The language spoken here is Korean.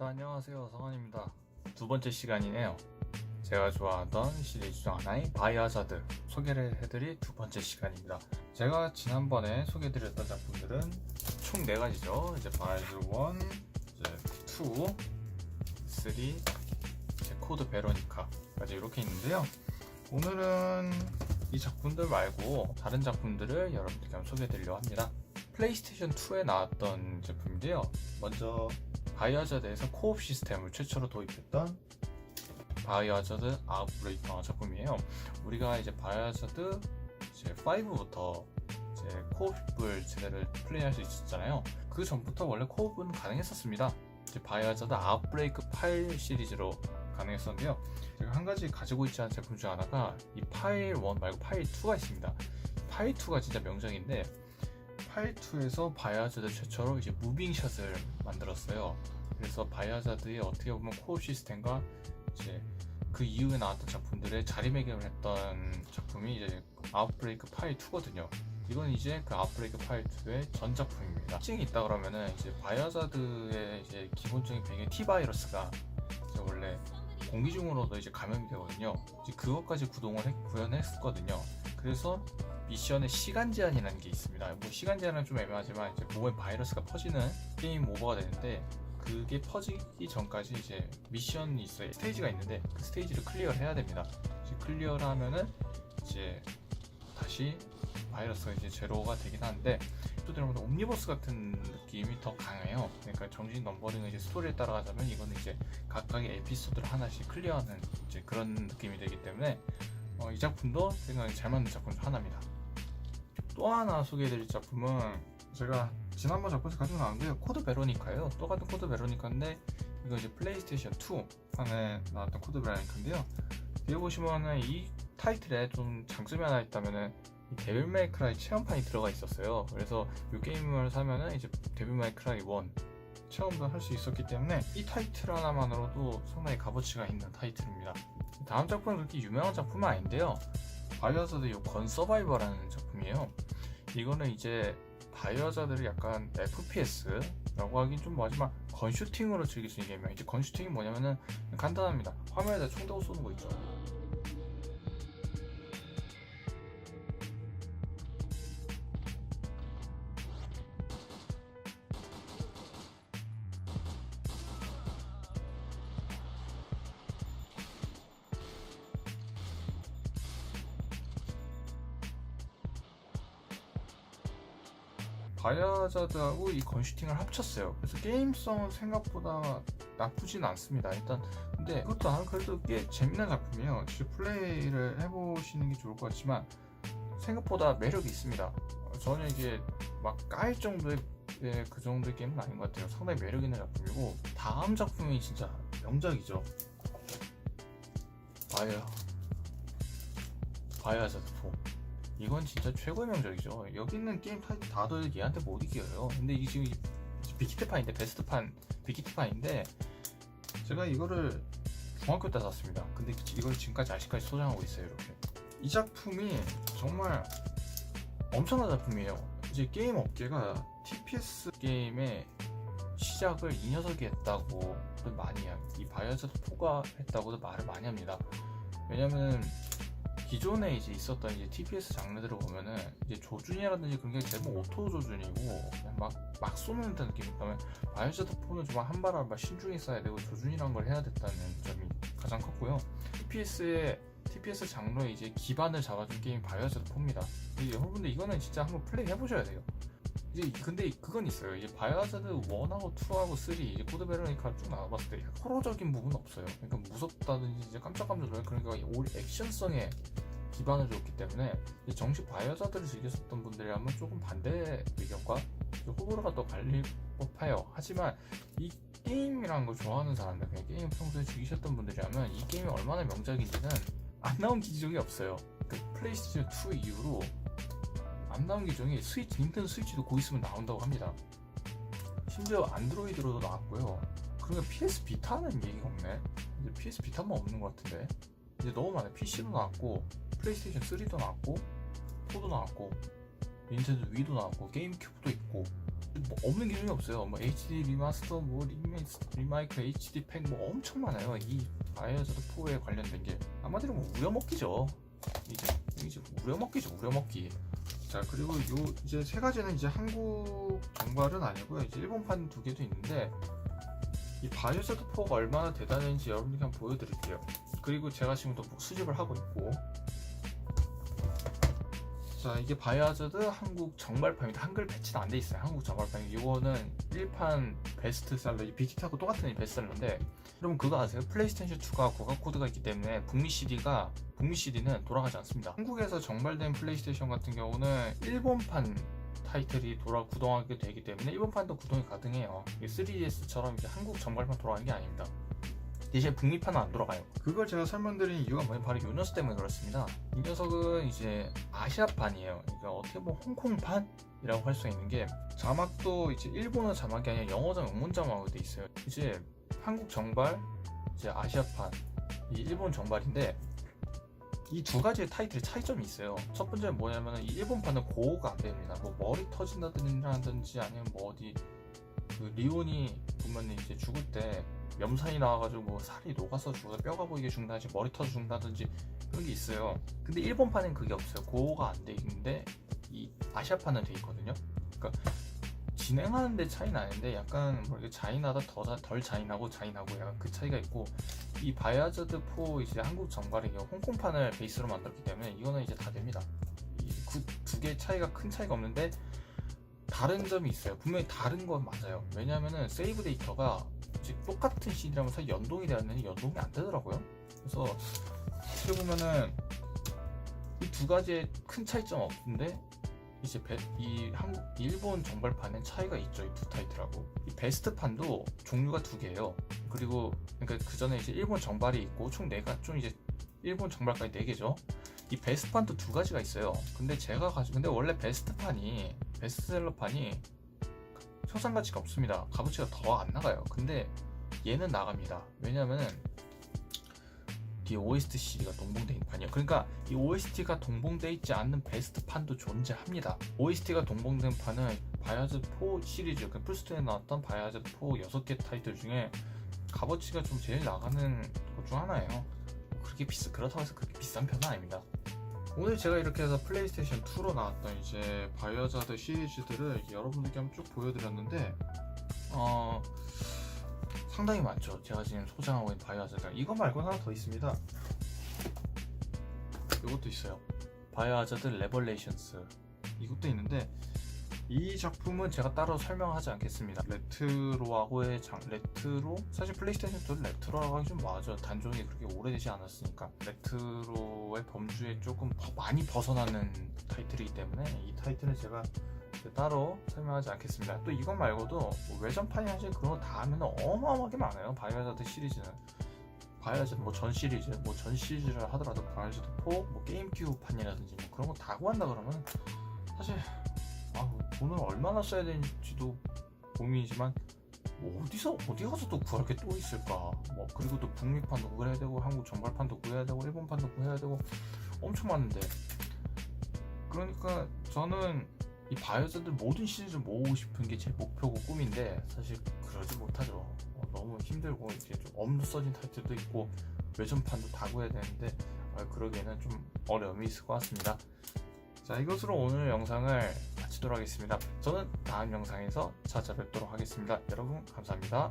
자, 안녕하세요. 성환입니다. 두 번째 시간이네요. 제가 좋아하던 시리즈 중 하나인 바이하자드 소개를 해드릴 두 번째 시간입니다. 제가 지난번에 소개해드렸던 작품들은 총 네 가지죠. 이제 바이하자드 1, 이제 2, 3, 이제 코드 베로니카까지 이렇게 있는데요. 오늘은 이 작품들 말고 다른 작품들을 여러분들께 한번 소개해드리려고 합니다. 플레이스테이션 2에 나왔던 제품인데요. 먼저 바이오하자드에서 코옵 시스템을 최초로 도입했던 바이오하자드 아웃브레이커 작품이에요. 우리가 이제 바이오하자드 이제 5부터 이제 코옵을 제대로 플레이할 수 있었잖아요. 그 전부터 원래 코옵은 가능했었습니다. 이제 바이오하자드 아웃브레이크 8 시리즈로 가능했었는데요. 제가 한 가지 가지고 있지 않은 제품 중 하나가 이 파일 1 말고 파일 2가 있습니다. 파일 2가 진짜 명작인데 파일 2에서 바이오하자드 최초로 이제 무빙샷을 만들었어요. 그래서 바이오하자드의 어떻게 보면 코어 시스템과 이제 그 이후에 나왔던 작품들의 자리매김을 했던 작품이 이제 아웃브레이크 파일 2거든요. 이건 이제 그 아웃브레이크 파일 2의 전 작품입니다. 특징이 있다 그러면은 이제 바이오하자드의 이제 기본적인 배경 T 바이러스가 이제 원래 공기 중으로도 이제 감염이 되거든요. 이제 그것까지 구동을 했, 구현했었거든요. 그래서 미션의 시간 제한이라는 게 있습니다. 뭐 시간 제한은 좀 애매하지만 이제 몸에 바이러스가 퍼지는 게임 오버가 되는데 그게 퍼지기 전까지 이제 미션이 있어요. 스테이지가 있는데 그 스테이지를 클리어를 해야 됩니다. 이제 클리어를 하면은 이제 다시 바이러스가 이제 제로가 되긴 하는데 또 여러분 옴니버스 같은 느낌이 더 강해요. 그러니까 정신 넘버링을 이제 스토리에 따라가자면 이거는 이제 각각의 에피소드를 하나씩 클리어하는 이제 그런 느낌이 되기 때문에 어, 이 작품도 생각이 잘 맞는 작품 중 하나입니다. 또 하나 소개해드릴 작품은 제가 지난번 작품에서 가지고 나왔는데요. 코드 베로니카예요. 똑같은 코드 베로니카인데 이거 이제 플레이스테이션 2 판에 나왔던 코드 베로니카인데요. 여기 보시면은 이 타이틀에 좀 장점이 하나 있다면은 이 데빌 메이크라이 체험판이 들어가 있었어요. 그래서 이 게임을 사면은 이제 데빌 메이크라이 1 체험도 할 수 있었기 때문에 이 타이틀 하나만으로도 상당히 값어치가 있는 타이틀입니다. 다음 작품은 그렇게 유명한 작품은 아닌데요. 바이오하자드 요건 서바이버라는 작품이에요. 이거는 이제 바이오하자드를 약간 FPS라고 하긴 좀 뭐하지만 건슈팅으로 즐길 수 있는 게임이에요. 이제 건슈팅이 뭐냐면은 간단합니다. 화면에다 총 대고 쏘는 거 있죠. 바이오하자드하고 이 건슈팅을 합쳤어요. 그래서 게임성은 생각보다 나쁘진 않습니다. 일단 근데 그것도 아, 그래도 꽤 재밌는 작품이에요. 직접 플레이를 해보시는 게 좋을 것 같지만 생각보다 매력이 있습니다. 어, 저는 이게 막 까일 정도의 예, 그 정도의 게임은 아닌 것 같아요. 상당히 매력 있는 작품이고 다음 작품이 진짜 명작이죠. 바이오 바이오하자드 4. 이건 진짜 최고의 명작이죠. 여기 있는 게임 타이틀 다들 얘한테 못 이겨요. 근데 이게 지금 빅히트판인데 베스트판 빅히트판인데 제가 이거를 중학교 때 샀습니다. 근데 이걸 지금까지 아직까지 소장하고 있어요. 이렇게 이 작품이 정말 엄청난 작품이에요. 이제 게임 업계가 TPS 게임의 시작을 이 녀석이 했다고 많이. 이 바이오하자드 4가 했다고도 말을 많이 합니다. 왜냐면 기존에 이제 있었던 이제 TPS 장르들을 보면은 이제 조준이라든지 그런 게 대부분 오토 조준이고 그냥 막, 막 쏘는 듯한 느낌이 있다면 바이오하자드 4는 정말 한 발 한 발 신중히 쏴야 되고 조준이라는 걸 해야 됐다는 점이 가장 컸고요. TPS의 TPS 장르의 이제 기반을 잡아준 게임 바이오하자드 4입니다. 여러분들 이거는 진짜 한번 플레이 해보셔야 돼요. 이제 근데 그건 있어요. 이제 바이오하자드 1하고 2하고 3 이제 코드 베로니카 쭉 나와봤을 때 호러적인 부분 은 없어요. 그러니까 무섭다든지 이제 깜짝깜짝 놀라 그러니까 올 액션성에 기반을 줬기 때문에 정식 바이오하자드를 즐겼었던 분들이라면 조금 반대 의견과 호불호가 더 갈릴 법해요. 하지만 이 게임이라는 걸 좋아하는 사람들, 그냥 게임 평소에 즐기셨던 분들이라면 이 게임이 얼마나 명작인지는 안 나온 기종이 없어요. 그 플레이스테이션 2 이후로 안 나온 기종이 스위치, 닌텐도 스위치도 곧 있으면 나온다고 합니다. 심지어 안드로이드로도 나왔고요. 그러니까 PS 비타는 얘기가 없네. 이제 PS 비타만 없는 것 같은데. 이제 너무 많아요. PC도 나왔고, 플레이스테이션 3도 나왔고, 4도 나왔고, 닌텐도 위도 나왔고, 게임 큐브도 있고, 뭐 없는 기종이 없어요. 뭐 HD 리마스터, 뭐 리메이스, 리마이크, HD 팩 뭐 엄청 많아요. 이 바이오하자드 4에 관련된 게 한마디로 뭐 우려먹기죠. 이제 이제 우려먹기죠. 우려먹기. 자 그리고 요 이제 세 가지는 이제 한국 정발은 아니고요. 이제 일본판 두 개도 있는데 이 바이오하자드 4가 얼마나 대단한지 여러분들께 한번 보여드릴게요. 그리고 제가 지금도 수집을 하고 있고 자 이게 바이오하자드 한국 정발판입니다. 한글 패치도 안 돼 있어요. 한국 정발판. 이거는 1판 베스트셀러, 이 빅히트하고 똑같은 이 베스트셀러인데 여러분 그거 아세요? 플레이스테이션 2가 고가 코드가 있기 때문에 북미 CD가 북미 CD는 돌아가지 않습니다. 한국에서 정발된 플레이스테이션 같은 경우는 일본판 타이틀이 돌아 구동하게 되기 때문에 일본판도 구동이 가능해요. 3DS처럼 이제 한국 정발판 돌아가는 게 아닙니다. 대신 북미판은 안 돌아가요. 그걸 제가 설명드린 이유가 뭐냐면 바로 요 녀석 때문에 그렇습니다. 이 녀석은 이제 아시아판이에요. 그러니까 어떻게 보면 홍콩판 이라고 할 수 있는 게 자막도 이제 일본어 자막이 아니라 영어장 영문 자막으로 돼 있어요. 이제 한국 정발, 이제 아시아판, 이 일본 정발인데 이두 가지의 타이틀의 차이점이 있어요. 첫 번째는 뭐냐면 이 일본판은 고호가 안 됩니다. 뭐 머리 터진다든지 아니면 뭐 어디 그 리온이 보면 이제 죽을 때 염산이 나와가지고 뭐 살이 녹아서 죽어서 뼈가 보이게 죽는다든지 머리 터져 죽는다든지 그런 게 있어요. 근데 일본판은 그게 없어요. 고호가 안 돼 있는데 이 아시아판은 돼 있거든요. 그러니까 진행하는 데 차이 나는데 약간 뭐 이게 잔인하다 더, 덜 잔인하고 잔인하고 약간 그 차이가 있고 이 바이아즈드 4 이제 한국 정발이 홍콩판을 베이스로 만들었기 때문에 이거는 이제 다 됩니다. 이두 개의 차이가 큰 차이가 없는데 다른 점이 있어요. 분명히 다른 건 맞아요. 왜냐하면은 세이브 데이터가 똑같은 CD라면서 연동이 되었는데 연동이 안 되더라고요. 그래서 어떻게 보면은 이 두 가지의 큰 차이점 없는데 이제 베- 이 한국 일본 정발판엔 차이가 있죠 이 두 타이틀하고 이 베스트판도 종류가 두 개예요 그리고 그러니까 그 전에 이제 일본 정발이 있고 총 네가 좀 이제 일본 정발까지 네 개죠 이 베스트판도 두 가지가 있어요 근데 제가 가지고 근데 원래 베스트판이 베스트셀러판이 협상 가치가 없습니다 값어치가 더 안 나가요 근데 얘는 나갑니다 왜냐면은 뒤에 OST CD가 동봉돼 있는 판이에요. 그러니까 이 OST가 동봉돼 있지 않는 베스트 판도 존재합니다. OST가 동봉된 판은 바이아즈 4 시리즈, 그 플스2에 나왔던 바이아즈 4 6개 타이틀 중에 값어치가 좀 제일 나가는 것 중 하나예요. 그렇게 비싸 그렇다고 해서 그렇게 비싼 편은 아닙니다. 오늘 제가 이렇게 해서 플레이스테이션 2로 나왔던 이제 바이오자드 시리즈들을 여러분들께 한번 쭉 보여드렸는데 어 상당히 많죠. 제가 지금 소장하고 있는 바이오하자드 이거 말고 하나 더 있습니다. 이것도 있어요. 바이오하자드 레벌레이션스 이것도 있는데 이 작품은 제가 따로 설명하지 않겠습니다. 레트로하고의 장 레트로 사실 플레이스테이션 2 레트로라고 하기 좀 뭐하죠. 단종이 그렇게 오래되지 않았으니까 레트로의 범주에 조금 더 많이 벗어나는 타이틀이기 때문에 이 타이틀은 제가 따로 설명하지 않겠습니다. 또 이것 말고도 뭐 외전판이 사실 그런 거다 하면 어마어마하게 많아요. 바이오하자드 시리즈는 바이오하자드 뭐 전 시리즈, 뭐 전 시리즈를 하더라도 바이오하자드 4, 뭐 게임큐브 판이라든지 뭐 그런 거 다 구한다 그러면 사실 아, 돈을 얼마나 써야 되는지도 고민이지만 뭐 어디서 어디 가서 또 구할 게 또 있을까? 뭐 그리고 또 북미판도 구해야 되고 한국 정발판도 구해야 되고 일본판도 구해야 되고 엄청 많은데 그러니까 저는 이 바이오자들 모든 시리즈를 모으고 싶은 게 제 목표고 꿈인데 사실 그러지 못하죠. 어, 너무 힘들고 이제 좀 없어진 타이틀도 있고 외전판도 다 구해야 되는데 아, 그러기에는 좀 어려움이 있을 것 같습니다. 자 이것으로 오늘 영상을 마치도록 하겠습니다. 저는 다음 영상에서 찾아뵙도록 하겠습니다. 여러분 감사합니다.